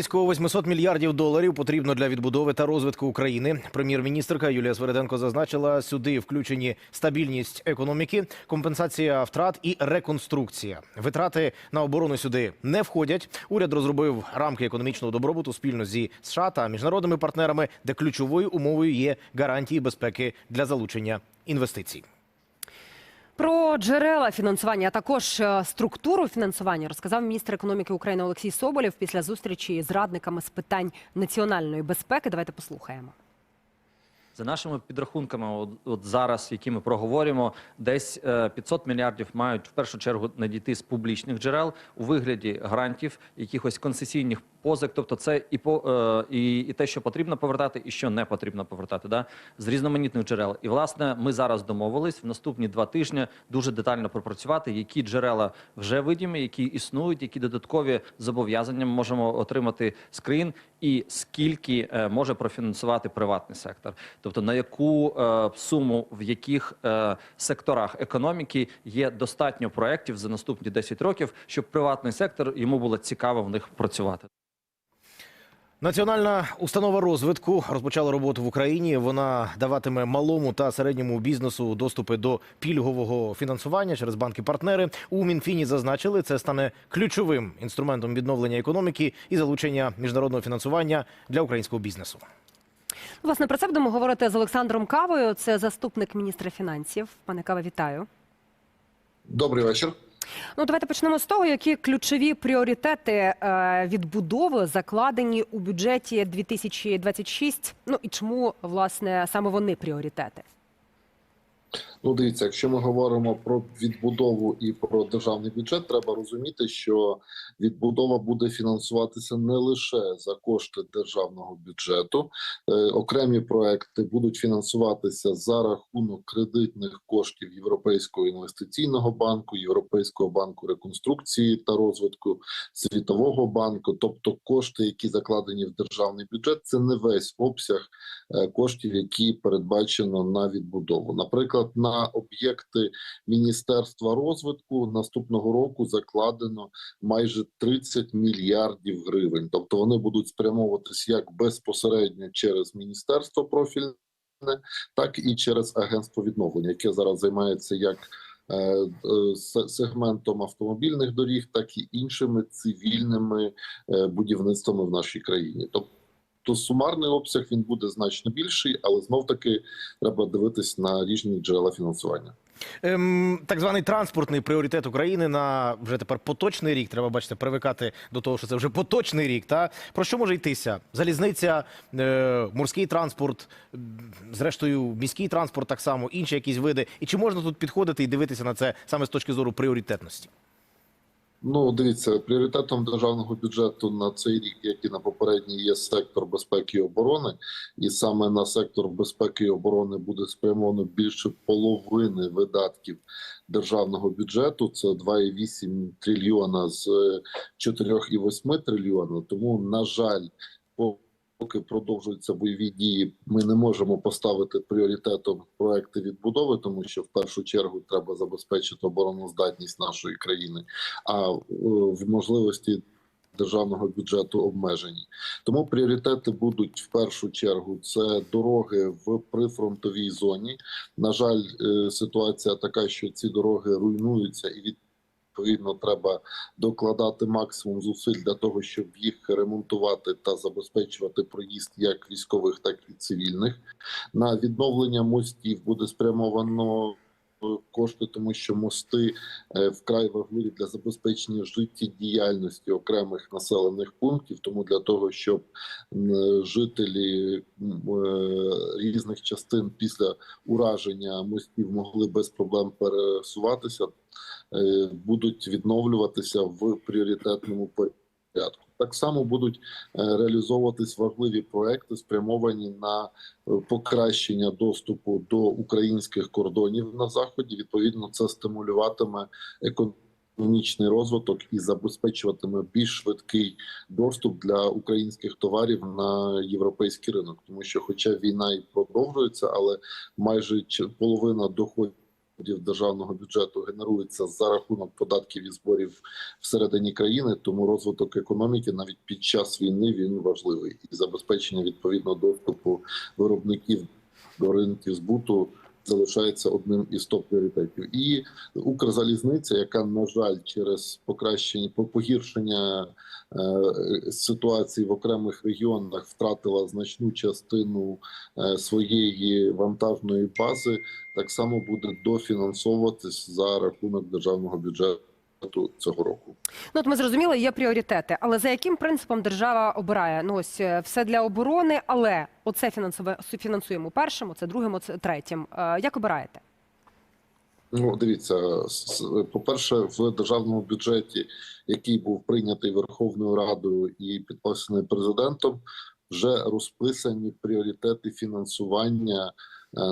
Близько 800 мільярдів доларів потрібно для відбудови та розвитку України. Прем'єр-міністрка Юлія Свериденко зазначила, сюди включені стабільність економіки, компенсація втрат і реконструкція. Витрати на оборону сюди не входять. Уряд розробив рамки економічного добробуту спільно зі США та міжнародними партнерами, де ключовою умовою є гарантії безпеки для залучення інвестицій. Про джерела фінансування, а також е, структуру фінансування розказав міністр економіки України Олексій Соболєв після зустрічі з радниками з питань національної безпеки. Давайте послухаємо. За нашими підрахунками, от, от зараз, які ми проговорюємо, десь е, 500 мільярдів мають в першу чергу надійти з публічних джерел у вигляді грантів, якихось концесійних позик. Тобто, це і по е, і, і те, що потрібно повертати, і що не потрібно повертати, да з різноманітних джерел. І власне ми зараз домовились в наступні два тижні дуже детально пропрацювати, які джерела вже видімі, які існують, які додаткові зобов'язання ми можемо отримати скрін, і скільки е, може профінансувати приватний сектор. Тобто на яку е, суму в яких секторах економіки є достатньо проєктів за наступні 10 років, щоб приватний сектор йому було цікаво в них працювати. Національна установа розвитку розпочала роботу в Україні. Вона даватиме малому та середньому бізнесу доступи до пільгового фінансування через банки-партнери. У Мінфіні зазначили, це стане ключовим інструментом відновлення економіки і залучення міжнародного фінансування для українського бізнесу. Власне про це будемо говорити з Олександром Кавою. Це заступник міністра фінансів. Пане Кава, вітаю. Добрий вечір. Ну давайте почнемо з того, які ключові пріоритети е, відбудови закладені у бюджеті 2026, Ну і чому власне саме вони пріоритети? Ну, дивіться, якщо ми говоримо про відбудову і про державний бюджет, треба розуміти, що відбудова буде фінансуватися не лише за кошти державного бюджету. Е, окремі проекти будуть фінансуватися за рахунок кредитних коштів Європейського інвестиційного банку, Європейського банку реконструкції та розвитку Світового банку, тобто кошти, які закладені в державний бюджет, це не весь обсяг е, коштів, які передбачено на відбудову. Наприклад, на об'єкти Міністерства розвитку наступного року закладено майже 30 мільярдів гривень. Тобто вони будуть спрямовуватись як безпосередньо через міністерство профільне, так і через агентство відновлення, яке зараз займається як е, е, сегментом автомобільних доріг, так і іншими цивільними е, будівництвами в нашій країні. Тобто то сумарний обсяг він буде значно більший, але знов таки треба дивитись на різні джерела фінансування. Ем, так званий транспортний пріоритет України на вже тепер поточний рік. Треба бачите, привикати до того, що це вже поточний рік. Та про що може йтися? Залізниця, е, морський транспорт, зрештою, міський транспорт, так само, інші якісь види. І чи можна тут підходити і дивитися на це саме з точки зору пріоритетності? Ну, дивіться, пріоритетом державного бюджету на цей рік, як і на попередній, є сектор безпеки і оборони, і саме на сектор безпеки і оборони буде спрямовано більше половини видатків державного бюджету. Це 2,8 трильйона з е, 4,8 трильйона. Тому, на жаль, Поки продовжуються бойові дії, ми не можемо поставити пріоритетом проекти відбудови, тому що в першу чергу треба забезпечити обороноздатність нашої країни, а е, в можливості державного бюджету обмежені. Тому пріоритети будуть в першу чергу це дороги в прифронтовій зоні. На жаль, е, ситуація така, що ці дороги руйнуються і від. Відповідно, треба докладати максимум зусиль для того, щоб їх ремонтувати та забезпечувати проїзд як військових, так і цивільних. На відновлення мостів буде спрямовано е, кошти, тому що мости е, вкрай важливі для забезпечення життєдіяльності окремих населених пунктів. Тому для того, щоб жителі е, різних частин після ураження мостів могли без проблем пересуватися будуть відновлюватися в пріоритетному порядку. Так само будуть е, реалізовуватись важливі проекти, спрямовані на е, покращення доступу до українських кордонів на заході. Відповідно, це стимулюватиме економічний розвиток і забезпечуватиме більш швидкий доступ для українських товарів на європейський ринок, тому що, хоча війна і продовжується, але майже половина доходів державного бюджету генерується за рахунок податків і зборів всередині країни, тому розвиток економіки навіть під час війни він важливий. І забезпечення відповідно доступу виробників до ринків збуту залишається одним із топ пріоритетів. І Укрзалізниця, яка на жаль через покращення погіршення е, ситуації в окремих регіонах втратила значну частину е, своєї вантажної бази, так само буде дофінансовуватись за рахунок державного бюджету цього року. Ну, от ми зрозуміли, є пріоритети. Але за яким принципом держава обирає? Ну ось е, все для оборони, але оце фінансове фінансуємо першим, оце другим, оце третім. Е, Як обираєте? Ну, дивіться, с- по-перше, в державному бюджеті, який був прийнятий Верховною Радою і підписаний президентом, вже розписані пріоритети фінансування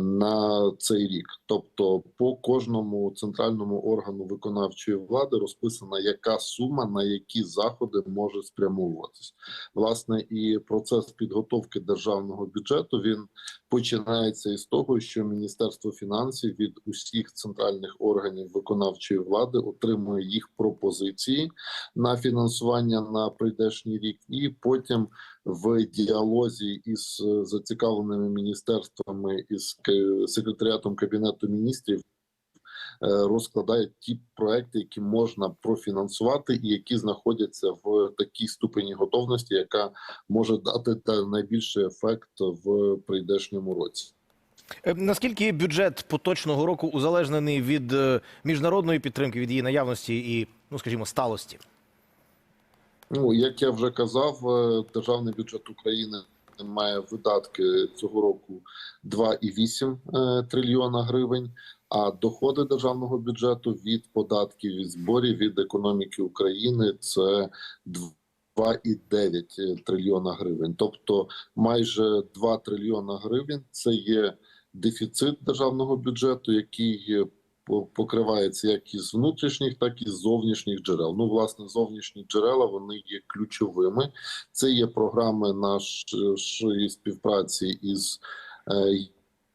на цей рік. Тобто, по кожному центральному органу виконавчої влади розписана, яка сума на які заходи може спрямовуватись. Власне, і процес підготовки державного бюджету він починається із того, що Міністерство фінансів від усіх центральних органів виконавчої влади отримує їх пропозиції на фінансування на прийдешній рік, і потім в діалозі із е, зацікавленими міністерствами із секретаріатом кабінету міністрів. Е, Розкладає ті проекти, які можна профінансувати, і які знаходяться в такій ступені готовності, яка може дати найбільший ефект в прийдешньому році. Е, Наскільки бюджет поточного року узалежнений від е, міжнародної підтримки, від її наявності і, ну скажімо, сталості? Ну як я вже казав, державний бюджет України має видатки цього року 2,8 е, трильйона гривень. А доходи державного бюджету від податків і зборів від економіки України це 2,9 трильйона гривень. Тобто майже 2 трильйона гривень це є дефіцит державного бюджету, який покривається як із внутрішніх, так і з зовнішніх джерел. Ну, власне, зовнішні джерела вони є ключовими. Це є програми нашої співпраці із е,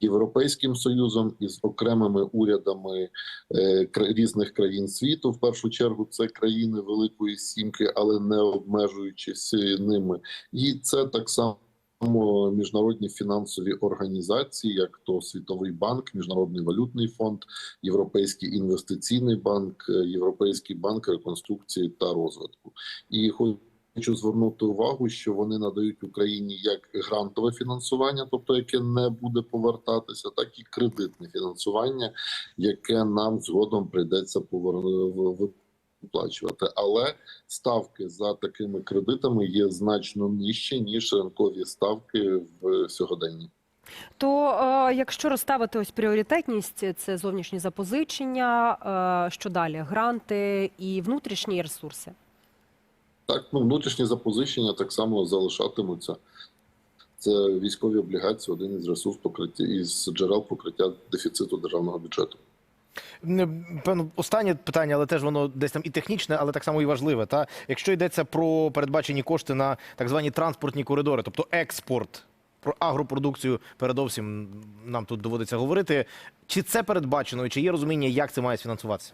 Європейським союзом із окремими урядами е, різних країн світу. В першу чергу це країни Великої Сімки, але не обмежуючись е, ними. І це так само міжнародні фінансові організації, як то Світовий банк, Міжнародний валютний фонд, Європейський інвестиційний банк, е, Європейський банк реконструкції та розвитку. І хочу звернути увагу, що вони надають Україні як грантове фінансування, тобто яке не буде повертатися, так і кредитне фінансування, яке нам згодом прийдеться виплачувати. Але ставки за такими кредитами є значно нижче ніж ринкові ставки в сьогоденні. То е, якщо розставити ось пріоритетність, це зовнішні запозичення, е, що далі? Гранти і внутрішні ресурси. Так, ну внутрішні запозичення так само залишатимуться. Це військові облігації, один із ресурс покриття із джерел покриття дефіциту державного бюджету. Певно, останнє питання, але теж воно десь там і технічне, але так само і важливе. Та якщо йдеться про передбачені кошти на так звані транспортні коридори, тобто експорт, про агропродукцію, передовсім нам тут доводиться говорити. Чи це передбачено, і чи є розуміння, як це має фінансуватися?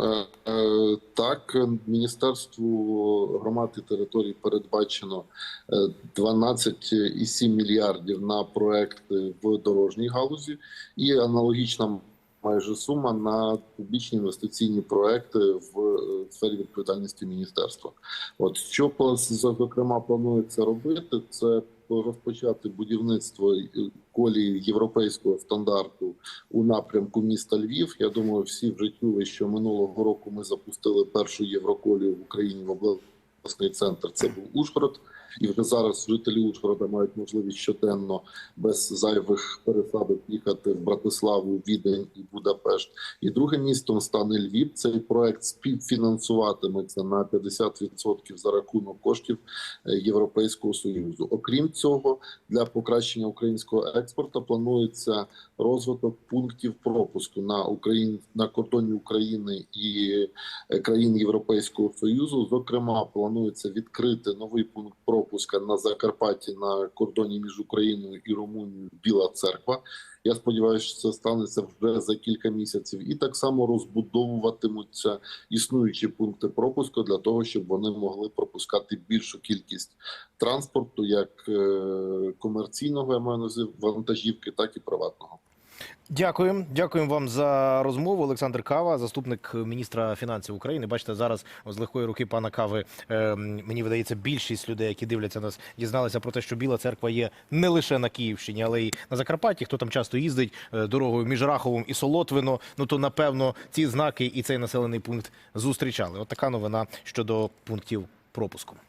Е, е, Так, Міністерству громад і територій передбачено е, 12,7 мільярдів на проекти в дорожній галузі, і аналогічна майже сума на публічні інвестиційні проекти в е, сфері відповідальності міністерства. От що зокрема планується робити, це розпочати будівництво колії європейського стандарту у напрямку міста Львів. Я думаю, всі вже чули, що минулого року ми запустили першу євроколію в Україні в обласний центр. Це був Ужгород, і вже зараз жителі Ужгорода мають можливість щоденно без зайвих пересадок їхати в Братиславу, Відень і Будапешт. І другим містом стане Львів. Цей проект співфінансуватиметься на 50% за рахунок коштів е, Європейського союзу. Окрім цього, для покращення українського експорту планується розвиток пунктів пропуску на Україн на кордоні України і е, країн Європейського союзу. Зокрема, планується відкрити новий пункт пропуску пропуска на Закарпатті на кордоні між Україною і Румунією Біла Церква. Я сподіваюся, що це станеться вже за кілька місяців, і так само розбудовуватимуться існуючі пункти пропуску для того, щоб вони могли пропускати більшу кількість транспорту, як е, комерційного я маю на вантажівки, так і приватного. Дякую, дякуємо вам за розмову. Олександр Кава, заступник міністра фінансів України. Бачите, зараз з легкої руки пана Кави е, мені видається більшість людей, які дивляться нас, дізналися про те, що Біла церква є не лише на Київщині, але й на Закарпатті. Хто там часто їздить е, дорогою між Раховом і Солотвино, ну то напевно ці знаки і цей населений пункт зустрічали. От така новина щодо пунктів пропуску.